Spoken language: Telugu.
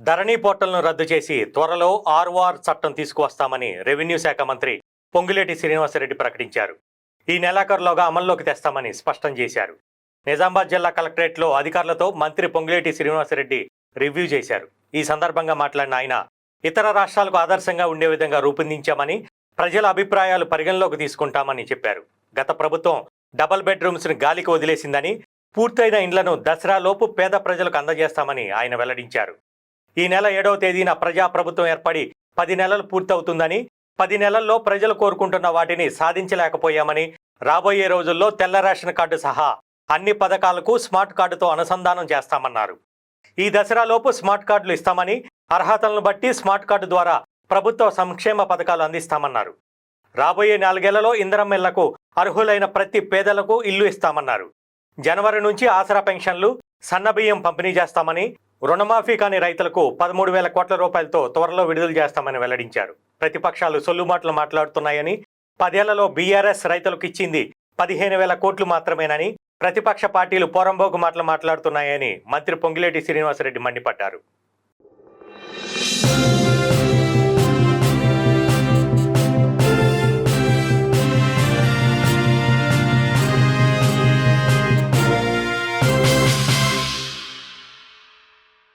ధరణి పోర్టల్ను రద్దు చేసి త్వరలో ఆర్ఓఆర్ చట్టం తీసుకువస్తామని రెవెన్యూ శాఖ మంత్రి పొంగులేటి శ్రీనివాసరెడ్డి ప్రకటించారు. ఈ నెలాఖరులోగా అమల్లోకి తెస్తామని స్పష్టం చేశారు. నిజామాబాద్ జిల్లా కలెక్టరేట్లో అధికారులతో మంత్రి పొంగులేటి శ్రీనివాసరెడ్డి రివ్యూ చేశారు. ఈ సందర్భంగా మాట్లాడిన ఆయన ఇతర రాష్ట్రాలకు ఆదర్శంగా ఉండే విధంగా రూపొందించామని ప్రజల అభిప్రాయాలు పరిగణలోకి తీసుకుంటామని చెప్పారు. గత ప్రభుత్వం డబల్ బెడ్రూమ్స్ను గాలికి వదిలేసిందని పూర్తయిన ఇండ్లను దసరాలోపు పేద ప్రజలకు అందజేస్తామని ఆయన వెల్లడించారు. ఈ నెల ఏడవ తేదీన ప్రజా ప్రభుత్వం ఏర్పడి పది నెలలు పూర్తవుతుందని పది నెలల్లో ప్రజలు కోరుకుంటున్న వాటిని సాధించలేకపోయామని రాబోయే రోజుల్లో తెల్ల రేషన్ కార్డు సహా అన్ని పథకాలకు స్మార్ట్ కార్డుతో అనుసంధానం చేస్తామన్నారు. ఈ దసరాలోపు స్మార్ట్ కార్డులు ఇస్తామని అర్హతలను బట్టి స్మార్ట్ కార్డు ద్వారా ప్రభుత్వ సంక్షేమ పథకాలు అందిస్తామన్నారు. రాబోయే నాలుగేళ్ళలో ఇంధనమిళ్ళకు అర్హులైన ప్రతి పేదలకు ఇల్లు ఇస్తామన్నారు. జనవరి నుంచి ఆసరా పెన్షన్లు సన్నబియ్యం పంపిణీ చేస్తామని రుణమాఫీ కాని రైతులకు పదమూడు వేల కోట్ల రూపాయలతో త్వరలో విడుదల చేస్తామని వెల్లడించారు. ప్రతిపక్షాలు సొల్లుమాటలు మాట్లాడుతున్నాయని పదేళ్ళలో బీఆర్ఎస్ రైతులకు ఇచ్చింది పదిహేను వేల కోట్లు మాత్రమేనని ప్రతిపక్ష పార్టీలు పోరంబోకు మాటలు మాట్లాడుతున్నాయని మంత్రి పొంగిలేటి శ్రీనివాసరెడ్డి మండిపడ్డారు.